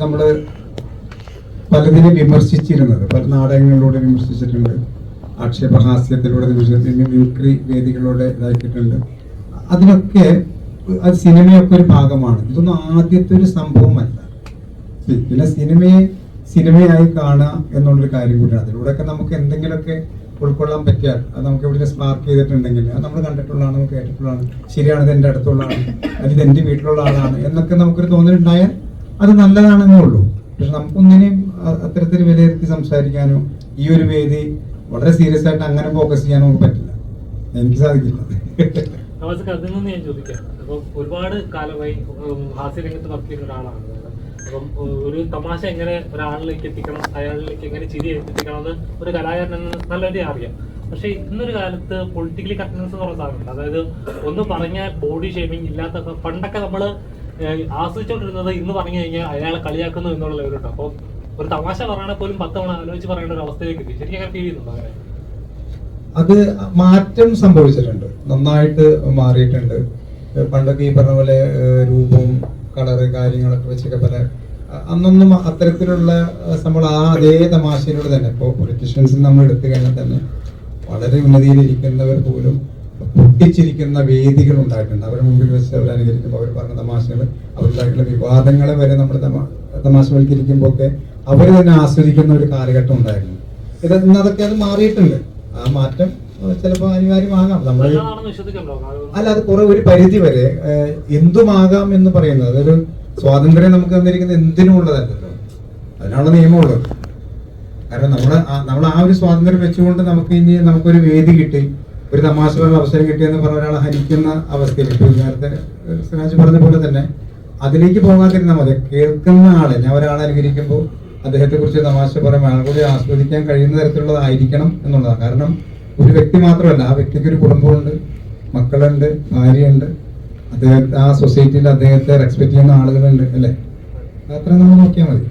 നമ്മൾ പലതിനെ വിമർശിച്ചിരുന്നത് പല നാടകങ്ങളിലൂടെ വിമർശിച്ചിട്ടുണ്ട് ആക്ഷേപഹാസ്യത്തിലൂടെ മ്യൂക്രി വേദികളിലൂടെ ഇതാക്കിയിട്ടുണ്ട്. അതിനൊക്കെ അത് സിനിമയൊക്കെ ഒരു ഭാഗമാണ്. ഇതൊന്നും ആദ്യത്തെ ഒരു സംഭവമല്ല. പിന്നെ സിനിമയെ സിനിമയായി കാണുക എന്നുള്ളൊരു കാര്യം കൂടിയാണ്. അതിലൂടെയൊക്കെ നമുക്ക് എന്തെങ്കിലുമൊക്കെ ഉൾക്കൊള്ളാൻ പറ്റിയാൽ അത് നമുക്ക് എവിടെ സ്പാർക്ക് ചെയ്തിട്ടുണ്ടെങ്കിൽ അത് നമ്മൾ കണ്ടിട്ടുള്ളതാണ് നമുക്ക് കേട്ടിട്ടുള്ളതാണ്. ശരിയാണ് ഇത് എന്റെ അടുത്തുള്ളതാണ്. അല്ലെങ്കിൽ എന്റെ വീട്ടിലുള്ള ആളാണ് എന്നൊക്കെ നമുക്കൊരു തോന്നലുണ്ടായാൽ അത് നല്ലതാണെന്നേ ഉള്ളൂ. പക്ഷെ നമുക്കൊന്നിനെയും അത്തരത്തിൽ വിലയിരുത്തി സംസാരിക്കാനോ ഈ ഒരു വേദി വളരെ സീരിയസ് ആയിട്ട് അങ്ങനെ ഫോക്കസ് ചെയ്യാനോ നമുക്ക് പറ്റില്ല. എനിക്ക് സാധിക്കില്ല. ഞാൻ ഒരുപാട് കാലമായി ഹാസ്യരംഗത്ത് വർക്ക് ചെയ്യുന്ന ഒരാളാണ്. അപ്പം ഒരു തമാശ എങ്ങനെ ഒരാളിലേക്ക് എത്തിക്കണം അയാളിലേക്ക് എങ്ങനെ ചിരി എത്തിക്കണം എന്ന് ഒരു കലാകാരൻ എന്ന് നല്ലൊരു അറിയാം. പക്ഷേ ഇന്നൊരു കാലത്ത് പൊളിറ്റിക്കലി കറക്റ്റ്നസ് എന്ന് പറഞ്ഞ സാധനമുണ്ട്. അതായത് ഒന്ന് പറഞ്ഞാൽ ബോഡി ഷേമിങ് ഇല്ലാത്ത പണ്ടൊക്കെ നമ്മൾ ആസ്വദിച്ചോണ്ടിരുന്നത് ഇന്ന് പറഞ്ഞു കഴിഞ്ഞാൽ അയാളെ കളിയാക്കുന്നു എന്നുള്ള ലെവലുണ്ട് അപ്പോൾ ഒരു തമാശ പറയണ പോലും പത്ത് തവണ ആലോചിച്ച് പറയേണ്ട ഒരു അവസ്ഥയിലേക്ക് എത്തി. ശരിക്കും അങ്ങനെ ഫീൽ ചെയ്യുന്നുണ്ടോ അങ്ങനെ? അത് മാറ്റം സംഭവിച്ചിട്ടുണ്ട്. നന്നായിട്ട് മാറിയിട്ടുണ്ട്. പണ്ടൊക്കെ ഈ പറഞ്ഞ പോലെ രൂപവും കളറ് കാര്യങ്ങളൊക്കെ വെച്ചൊക്കെ പല അന്നൊന്നും അത്തരത്തിലുള്ള നമ്മൾ ആ അതേ തമാശയിലൂടെ തന്നെ. ഇപ്പോൾ പൊളിറ്റീഷ്യൻസ് നമ്മൾ എടുത്തു കഴിഞ്ഞാൽ തന്നെ വളരെ ഉന്നതിയിലിരിക്കുന്നവർ പോലും പൊട്ടിച്ചിരിക്കുന്ന വേദികൾ ഉണ്ടായിട്ടുണ്ട്. അവരുടെ മുമ്പിൽ വെച്ച് അവർ അനുകരിക്കുമ്പോൾ അവർ പറഞ്ഞ തമാശകൾ അവരുണ്ടായിട്ടുള്ള വിവാദങ്ങളെ വരെ നമ്മൾ തമാ- തമാശവൽക്കരിക്കുമ്പോൾ ഒക്കെ അവർ തന്നെ ആസ്വദിക്കുന്ന ഒരു കാലഘട്ടം ഉണ്ടായിരുന്നു. ഇത് ഇന്ന് അതൊക്കെ അത് മാറിയിട്ടുണ്ട്. ആ മാറ്റം ചിലപ്പോൾ അനിവാര്യമാകാം നമ്മൾ അല്ല അത് കുറെ ഒരു പരിധി വരെ എന്തുമാകാം എന്ന് പറയുന്നത് അതൊരു സ്വാതന്ത്ര്യം നമുക്ക് തന്നിരിക്കുന്നത് എന്തിനുമുള്ളതല്ലല്ലോ അതിനാണ് നിയമമുള്ളത്. കാരണം നമ്മൾ നമ്മൾ ആ ഒരു സ്വാതന്ത്ര്യം വെച്ചുകൊണ്ട് നമുക്ക് ഇനി നമുക്കൊരു വേദി കിട്ടി ഒരു തമാശ അവസരം കിട്ടിയെന്ന് പറഞ്ഞ ഒരാളെ ഹനിക്കുന്ന അവസ്ഥയിൽ ഇപ്പോൾ നേരത്തെ സിനാജ് പറഞ്ഞ പോലെ തന്നെ അതിലേക്ക് പോകാതിരുന്നാൽ മതി. കേൾക്കുന്ന ആളെ ഞാൻ ഒരാളെ അനുകരിക്കുമ്പോൾ അദ്ദേഹത്തെ കുറിച്ച് തമാശ പറയുമ്പോൾ ആൾ കൂടി ആസ്വദിക്കാൻ കഴിയുന്ന തരത്തിലുള്ളതായിരിക്കണം എന്നുള്ളതാണ്. കാരണം ഒരു വ്യക്തി മാത്രമല്ല ആ വ്യക്തിക്ക് ഒരു കുടുംബമുണ്ട് മക്കളുണ്ട് ഭാര്യയുണ്ട്. അദ്ദേഹത്തെ ആ സൊസൈറ്റിയിൽ അദ്ദേഹത്തെ റെസ്പെക്ട് ചെയ്യുന്ന ആളുകളുണ്ട് അല്ലേ? അത്ര നമ്മൾ നോക്കിയാൽ മതി.